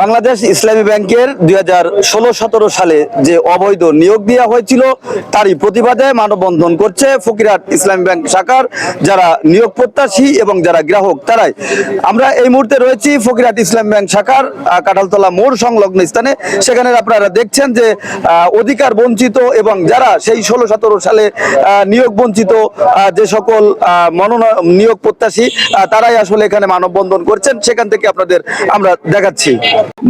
বাংলাদেশ ইসলামী ব্যাংকের দুই হাজার ষোলো, সতেরো সালে যে অবৈধ নিয়োগ দেওয়া হয়েছিল, তারই প্রতিবাদে মানববন্ধন করছে ফকিরহাট ইসলামী ব্যাংক শাখার যারা নিয়োগ প্রত্যাশী এবং যারা গ্রাহক তারাই। আমরা এই মুহূর্তে রয়েছি ফকিরহাট ইসলাম ব্যাংক শাখার কাঁঠালতলা মোড় সংলগ্ন স্থানে। সেখানে আপনারা দেখছেন যে অধিকার বঞ্চিত এবং যারা সেই ষোলো, সতেরো সালে নিয়োগ বঞ্চিত যে সকল মনোনয়ন নিয়োগ প্রত্যাশী তারাই আসলে এখানে মানববন্ধন করছেন। সেখান থেকে আপনাদের আমরা দেখাচ্ছি।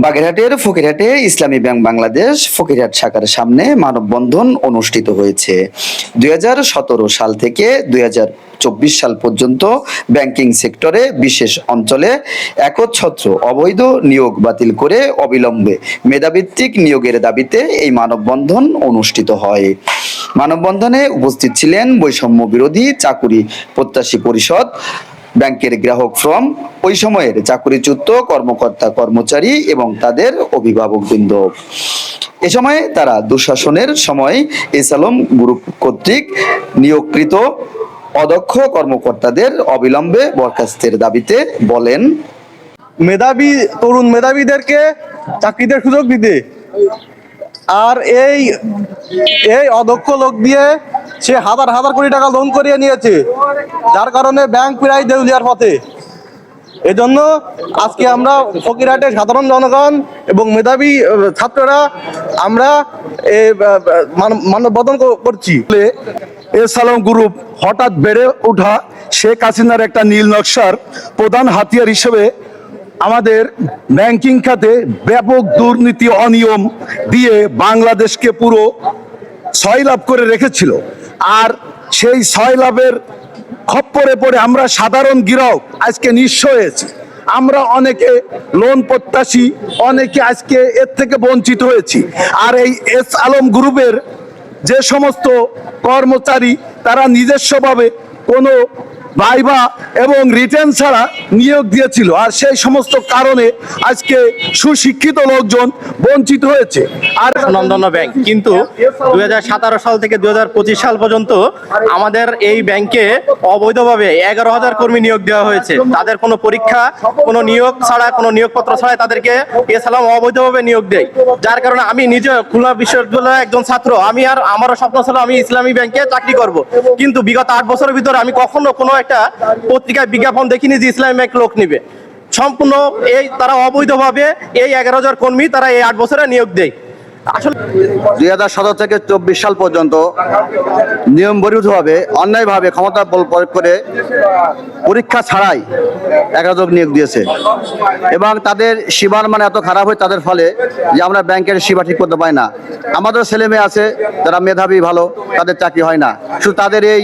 বাগেরহাটের ফকিরহাটে ইসলামী ব্যাংক বাংলাদেশ ফকিরহাট শাখার সামনে মানববন্ধন অনুষ্ঠিত হয়েছে। দুই হাজার সতেরো সাল থেকে দুই চব্বিশ সাল পর্যন্ত ব্যাংকিং সেক্টরে বিশেষ অঞ্চলে একচ্ছত্র অবৈধ নিয়োগ বাতিল করে অবিলম্বে মেধাভিত্তিক নিয়োগের দাবিতে এই মানববন্ধন অনুষ্ঠিত হয়। মানববন্ধনে উপস্থিত ছিলেন বৈষম্য বিরোধী চাকুরি প্রত্যাশী পরিষদ ব্যাংকের গ্রাহক ফ্রম ওই সময়ের চাকুরিচ্যুত কর্মকর্তা কর্মচারী এবং তাদের অভিভাবকবৃন্দ। এ সময় তারা দুঃশাসনের সময় এসালম গ্রুপ কর্তৃক নিয়োগকৃত অদক্ষ কর্মকর্তাদের অবিলম্বে বরখাস্তের দাবিতে বলেন, মেধাবী তরুণ মেধাবীদেরকে চাকরিতে সুযোগ দিতে আর এই এই অদক্ষ লোক দিয়ে সে হাজার হাজার কোটি টাকা লোন করিয়ে নিয়েছে। যার কারণে ব্যাংক প্রায় দেউলিয়ার পথে। এজন্য আজকে আমরা ফকিরহাটের সাধারণ জনগণ এবং মেধাবী ছাত্ররা আমরা মান- কর- করছি। এসালাম গ্রুপ হঠাৎ বেড়ে ওঠা শেখ হাসিনার একটা নীল নকশার প্রধান হাতিয়ার হিসেবে আমাদের ব্যাংকিং খাতে ব্যাপক দুর্নীতি অনিয়ম দিয়ে বাংলাদেশকে পুরো ছয় লাভ করে রেখেছিল। আর সেই ছয় লাভের খপ্পরে পড়ে আমরা সাধারণ গ্রাহক আজকে নিঃস্ব হয়েছি। আমরা অনেকে লোন প্রত্যাশী, অনেকে আজকে এর থেকে বঞ্চিত হয়েছি। আর এই এস আলম গ্রুপের যে সমস্ত কর্মচারী, তারা নিজস্বভাবে কোনো ভাইবা এবং রিটার্ন ছাড়া নিয়োগ দিয়েছিল। আর সেই সমস্ত কারণে আজকে সুশিক্ষিত লোকজন বঞ্চিত হয়েছে। আর সুনামধন্য ব্যাংক, কিন্তু দুই সাল থেকে দুই সাল পর্যন্ত আমাদের এই ব্যাংকে অবৈধভাবে এগারো হাজার কর্মী নিয়োগ দেওয়া হয়েছে। তাদের কোনো পরীক্ষা, কোনো নিয়োগ ছাড়া, কোনো নিয়োগপত্র ছাড়া তাদেরকে এসালাম অবৈধভাবে নিয়োগ দেয়। যার কারণে আমি নিজে খুলনা বিশ্ববিদ্যালয়ের একজন ছাত্র, আমি আর আমারও স্বপ্ন ছিল আমি ইসলামী ব্যাংকে চাকরি করব। কিন্তু বিগত আট বছরের ভিতরে আমি কখনো কোনো একটা পত্রিকায় বিজ্ঞাপন দেখিনি যে ইসলামী ব্যাংক লোক নিবে। সম্পূর্ণ এই তারা অবৈধভাবে এই এগারো হাজার কর্মী তারা এই আট বছরে নিয়োগ দেয়। দুই হাজার সতেরো থেকে চব্বিশ সাল পর্যন্ত নিয়ম বহির্ভূতভাবে অন্যায়ভাবে ক্ষমতা বল প্রয়োগ করে পরীক্ষা ছাড়াই একাধিক নিয়োগ দিয়েছে। এবং তাদের সেবার মানে এত খারাপ হয় তাদের ফলে যে আমরা ব্যাংকের সীমা ঠিক করতে পারি না। আমাদের ছেলে মেয়ে আছে যারা মেধাবী ভালো, তাদের চাকরি হয় না। শুধু তাদের এই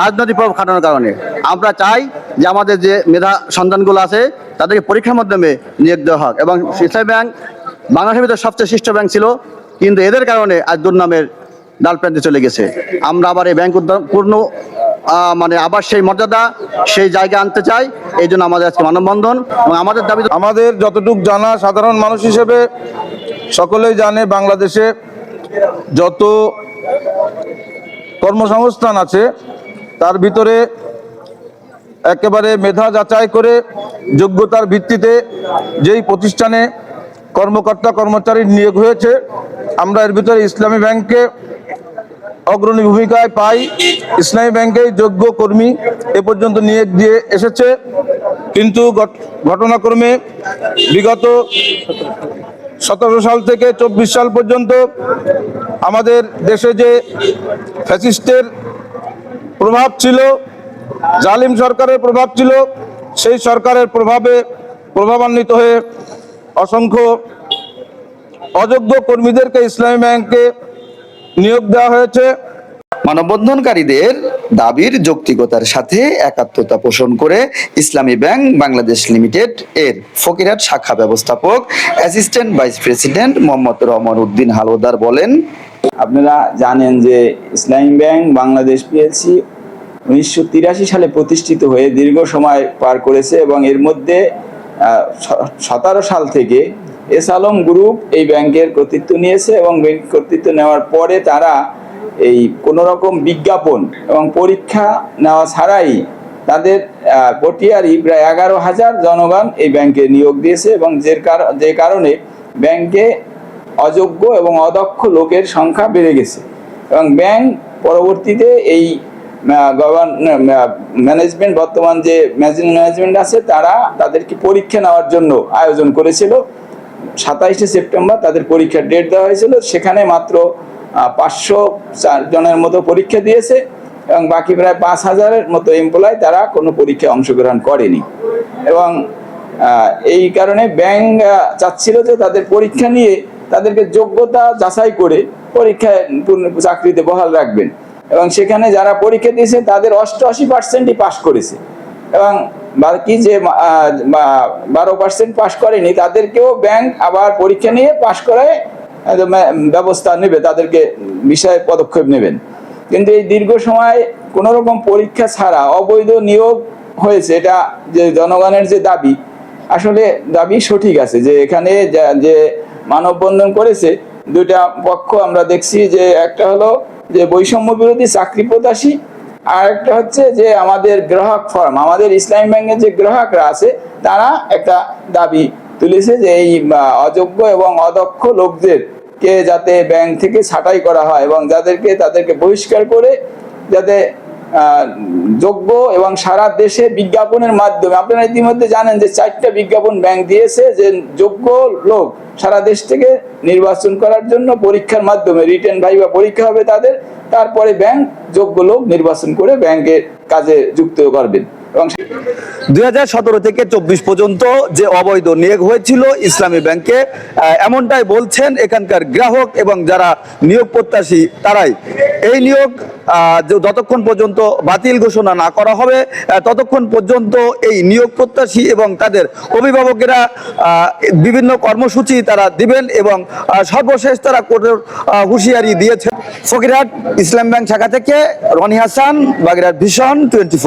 রাজনৈতিক প্রভাব খাটানোর কারণে। আমরা চাই যে আমাদের যে মেধা সন্তানগুলো আছে, তাদেরকে পরীক্ষার মাধ্যমে নিয়োগ দেওয়া হোক। এবং ইসলামী ব্যাংক বাংলাদেশের ভিতরে সবচেয়ে শ্রেষ্ঠ ব্যাংক ছিল কিন্তু এদের কারণে আজ দুর্নামের ডাল প্রান্তে চলে গেছে। আমরা আবার এই ব্যাংক পূর্ণ মানে আবার সেই মর্যাদা, সেই জায়গা আনতে চাই। এই জন্য আমাদের আজকে মানববন্ধন এবং আমাদের দাবি আমাদের যতটুক জানা সাধারণ মানুষ হিসেবে সকলেই জানে বাংলাদেশে যত কর্মসংস্থান আছে, তার ভিতরে একেবারে মেধা যাচাই করে যোগ্যতার ভিত্তিতে যেই প্রতিষ্ঠানে কর্মকর্তা কর্মচারী নিয়োগ হয়েছে আমরা এর ভিতরে ইসলামী ব্যাংকে অগ্রণী ভূমিকায় পাই। ইসলামী ব্যাংকে যোগ্য কর্মী এ পর্যন্ত নিয়োগ দিয়ে এসেছে। কিন্তু ঘটনাক্রমে বিগত সতেরো সাল থেকে চব্বিশ সাল পর্যন্ত আমাদের দেশে যে ফ্যাসিস্টের প্রভাব ছিল, জালিম সরকারের প্রভাব ছিল, সেই সরকারের প্রভাবে প্রভাবান্বিত হয়ে অসংখ্য অযোগ্য কর্মীদেরকে ইসলামী ব্যাংকে নিয়োগ দেওয়া হয়েছে। মানববন্ধনকারীদের দাবির যৌক্তিকতার সাথে একাত্মতা পোষণ করে ইসলামী ব্যাংক বাংলাদেশ লিমিটেড এর ফকিরহাট শাখা ব্যবস্থাপক assistant vice president Mohammad Rahman Uddin Haldar বলেন আপনারা জানেন যে ইসলামী ব্যাংক বাংলাদেশ পিএলসি উনিশশো তিরাশি সালে প্রতিষ্ঠিত হয়ে দীর্ঘ সময় পার করেছে এবং এর মধ্যে সতেরো সাল থেকে এস আলম গ্রুপ এই ব্যাংকের কর্তৃত্ব নিয়েছে এবং ব্যাংক কর্তৃত্ব নেওয়ার পরে তারা এই কোনো রকম বিজ্ঞাপন এবং পরীক্ষা নেওয়া ছাড়াই তাদের পটিয়ারি প্রায় এগারো হাজার জনগণ এই ব্যাংকে নিয়োগ দিয়েছে এবং যে যে কারণে ব্যাংকে অযোগ্য এবং অদক্ষ লোকের সংখ্যা বেড়ে গেছে। এবং ব্যাংক পরবর্তীতে এই গভর্ন ম্যানেজমেন্ট, বর্তমান যে ম্যানেজমেন্ট আছে, তারা তাদেরকে পরীক্ষা নেওয়ার জন্য আয়োজন করেছিল। সাতাইশে সেপ্টেম্বর তাদের পরীক্ষার ডেট দেওয়া হয়েছিল। সেখানে মাত্র পাঁচশো জনের মতো পরীক্ষা দিয়েছে এবং বাকি প্রায় পাঁচ হাজারের মতো এমপ্লয় তারা কোনো পরীক্ষায় অংশগ্রহণ করেনি। এবং এই কারণে ব্যাংক চাচ্ছিল যে তাদের পরীক্ষা নিয়ে তাদেরকে যোগ্যতা যাচাই করে পরীক্ষায় চাকরিতে বহাল রাখবেন। এবং সেখানে যারা পরীক্ষা দিয়েছে তাদের অষ্টআশি পার্সেন্টই পাশ করেছে। এবং বাকি যে বারো পার্সেন্ট পাশ করেনি, তাদেরকেও ব্যাংক আবার পরীক্ষা নিয়ে পাশ করায় ব্যবস্থা নেবে, তাদেরকে বিষয়ে পদক্ষেপ নেবেন। কিন্তু এই দীর্ঘ সময় কোনো রকম পরীক্ষা ছাড়া অবৈধ নিয়োগ হয়েছে, এটা যে জনগণের যে দাবি, আসলে দাবি সঠিক আছে যে এখানে যে মানববন্ধন করেছে, দুইটা পক্ষ আমরা দেখছি যে একটা হলো যে বৈষম্য বিরোধী চাকরি প্রত্যাশী আর একটা হচ্ছে যে আমাদের গ্রাহক ফর্ম, আমাদের ইসলামী ব্যাংকের যে গ্রাহকরা আছে, তারা একটা দাবি তুলেছে যে এই অযোগ্য এবং অদক্ষ লোকদের কে যাতে ব্যাংক থেকে ছাঁটাই করা হয় এবং যাদেরকে, তাদেরকে বহিষ্কার করে যাতে যোগ্য এবং সারা দেশে বিজ্ঞাপনের মাধ্যমে, আপনারা ইতিমধ্যে জানেন যে চারটা বিজ্ঞাপন ব্যাংক দিয়েছে যে যোগ্য লোক সারা দেশ থেকে নির্বাচন করার জন্য পরীক্ষার মাধ্যমে, রিটেন ভাইবা পরীক্ষা হবে তাদের তারপরে ব্যাংক যোগ্য লোক নির্বাচন করে ব্যাংকের কাজে যুক্ত করবেন। এবং দুই হাজার সতেরো থেকে চব্বিশ পর্যন্ত যে অবৈধ নিয়োগ হয়েছিল ইসলামী ব্যাংকে এমনটাই বলছেন এখানকার গ্রাহক এবং যারা নিয়োগ প্রত্যাশী, তারাই। এই নিয়োগ যতক্ষণ পর্যন্ত বাতিল ঘোষণা না করা হবে ততক্ষণ পর্যন্ত এই নিয়োগ প্রত্যাশী এবং তাদের অভিভাবকেরা বিভিন্ন কর্মসূচি তারা দিবেন এবং সর্বশেষ তারা কঠোর হুঁশিয়ারি দিয়েছেন। ফকিরহাট ইসলাম ব্যাংক শাখা থেকে রনি হাসান, বাগেরহাট ভীষণ, টোয়েন্টি